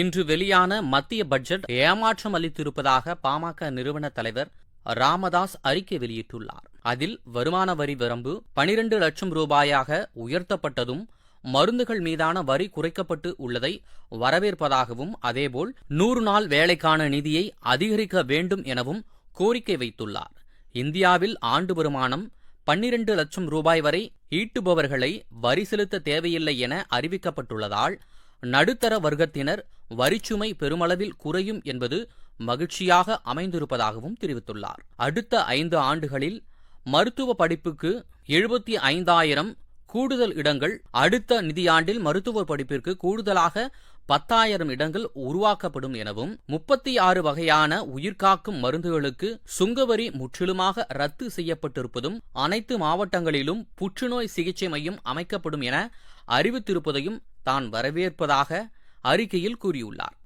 இன்று வெளியான மத்திய பட்ஜெட் ஏமாற்றம் அளித்திருப்பதாக பாமக நிறுவன தலைவர் ராமதாஸ் அறிக்கை வெளியிட்டுள்ளார். அதில் வருமான வரி வரம்பு பனிரெண்டு லட்சம் ரூபாயாக உயர்த்தப்பட்டதும் மருந்துகள் மீதான வரி குறைக்கப்பட்டு உள்ளதை வரவேற்பதாகவும் அதேபோல் நூறு நாள் வேலைக்கான நிதியை அதிகரிக்க வேண்டும் எனவும் கோரிக்கை வைத்துள்ளார். இந்தியாவில் ஆண்டு வருமானம் பன்னிரண்டு லட்சம் ரூபாய் வரை ஈட்டுபவர்களை வரி செலுத்த தேவையில்லை என அறிவிக்கப்பட்டுள்ளதால் நடுத்தர வர்க்கத்தினர் வரிச்சுமை பெருமளவில் குறையும் என்பது மகிழ்ச்சியாக அமைந்திருப்பதாகவும் தெரிவித்துள்ளார். அடுத்த ஐந்து ஆண்டுகளில் மருத்துவ படிப்புக்கு எழுபத்தி ஐந்தாயிரம் கூடுதல் இடங்கள் அடுத்த நிதியாண்டில் மருத்துவ படிப்பிற்கு கூடுதலாக பத்தாயிரம் இடங்கள் உருவாக்கப்படும் எனவும் முப்பத்தி ஆறு வகையான உயிர்காக்கும் மருந்துகளுக்கு சுங்கவரி முற்றிலுமாக ரத்து செய்யப்பட்டிருப்பதும் அனைத்து மாவட்டங்களிலும் புற்றுநோய் சிகிச்சை மையம் அமைக்கப்படும் என அறிவித்திருப்பதையும் தான் வரவேற்பதாக அறிக்கையில் கூறியுள்ளார்.